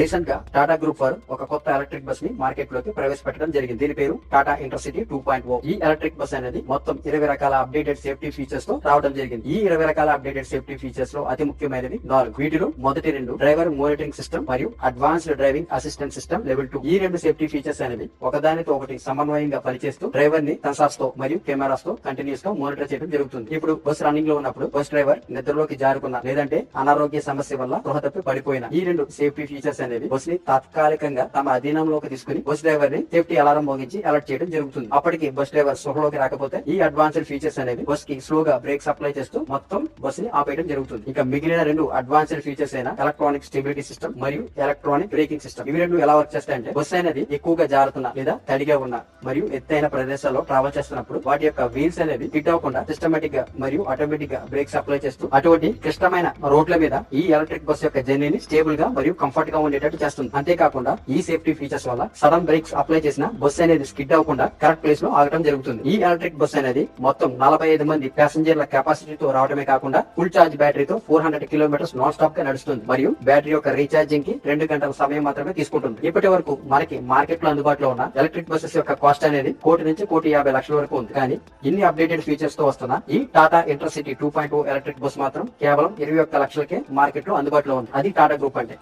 రీసెంట్గా టాటా గ్రూప్ వారు ఒక కొత్త ఎలక్ట్రిక్ బస్ని మార్కెట్లోకి ప్రవేశపెట్టడం జరిగింది. దీని పేరు Tata intercity two point O. ఈ ఎలక్ట్రిక్ బస్ అనేది మొత్తం ఇరవై రకాల అప్డేటెడ్ సేఫ్టీ ఫీచర్స్తో రావడం జరిగింది. ఈ ఇరవై రకాల అప్డేటెడ్ సేఫ్టీ ఫీచర్స్లో అతి ముఖ్యమైనవి నాలుగు. వీటిలో మొదటి రెండు డ్రైవర్ మానిటరింగ్ సిస్టమ్ మరియు advanced driving assistant system level two. ఈ రెండు సేఫ్టీ ఫీచర్స్ అనేవి ఒకదానితో ఒకటి సమన్వయంగా పనిచేస్తూ డ్రైవర్ని సెన్సార్స్తో మరియు కెమెరాస్తో కంటిన్యూస్గా మానిటర్ చేయడం జరుగుతుంది. ఇప్పుడు బస్ రన్నింగ్లో ఉన్నప్పుడు బస్ డ్రైవర్ నిద్రలోకి జారుకున్న లేదంటే అనారోగ్య సమస్య వల్ల గృహ తప్పి పడిపోయిన. ఈ రెండు సేఫ్టీ ఫీచర్స్ అనేది బస్ని తాత్కాలికంగా తమ అధీనంలోకి తీసుకుని బస్ డ్రైవర్ని సేఫ్టీ అలారం మోగించి అలర్ట్ చేయడం జరుగుతుంది. అప్పటికి బస్ డ్రైవర్ స్పృహలోకి రాకపోతే ఈ అడ్వాన్స్డ్ ఫీచర్స్ అనేవి బస్కి స్లోగా బ్రేక్ సప్లై చేస్తూ మొత్తం బస్ని ఆపేయడం జరుగుతుంది. ఇక మిగిలిన రెండు అడ్వాన్స్డ్ ఫీచర్స్ అయిన ఎలక్ట్రానిక్ స్టెబిలిటీ సిస్టమ్ మరియు ఎలక్ట్రానిక్ బ్రేకింగ్ సిస్టమ్. ఇవి రెండు ఎలా వర్క్ చేస్తాయంటే బస్ అనేది ఎక్కువగా జారుతున్న లేదా తడిగా ఉన్న మరియు ఎత్తైన ప్రదేశాల్లో ట్రావెల్ చేస్తున్నప్పుడు వాటి యొక్క వీల్స్ అనేవి హిట్ అవ్వకుండా సిస్టమేటిక్గా మరియు ఆటోమేటిక్గా బ్రేక్ సప్లై చేస్తూ అటువంటి క్లిష్టమైన రోడ్ల మీద ఈ ఎలక్ట్రిక్ బస్ యొక్క జర్నీని స్టేబుల్గా మరియు కంఫర్ట్గా ఉండే ఉండేటట్టు చేస్తుంది. అంతేకాకుండా ఈ సేఫ్టీ ఫీచర్స్ వల్ల సడన్ బ్రేక్స్ అప్లై చేసిన బస్ అనేది స్కిడ్ అవ్వకుండా కరెక్ట్ ప్లేస్లో ఆగడం జరుగుతుంది. ఈ ఎలక్ట్రిక్ బస్ అనేది మొత్తం నలభై ఐదు మంది ప్యాసింజర్ల కెపాసిటీతో రావడమే కాకుండా ఫుల్ చార్జ్ బ్యాటరీతో ఫోర్ హండ్రెడ్ కిలోమీటర్స్ నాన్ స్టాప్గా నడుస్తుంది. మరియు బ్యాటరీ యొక్క రీఛార్జింగ్కి రెండు గంటల సమయం మాత్రమే తీసుకుంటుంది. ఇప్పటి వరకు మనకి మార్కెట్లో అందుబాటులో ఉన్న ఎలక్ట్రిక్ బస్సెస్ యొక్క కాస్ట్ అనేది కోటి నుంచి కోటి యాభై లక్షల వరకు ఉంది. కానీ ఇన్ని అప్డేటెడ్ ఫీచర్స్తో వస్తున్న ఈ Tata intercity two point electric bus మాత్రం కేవలం ఇరవై ఒక్క లక్షలకే మార్కెట్లో అందుబాటులో ఉంది. అది టాటా గ్రూప్ అంటే.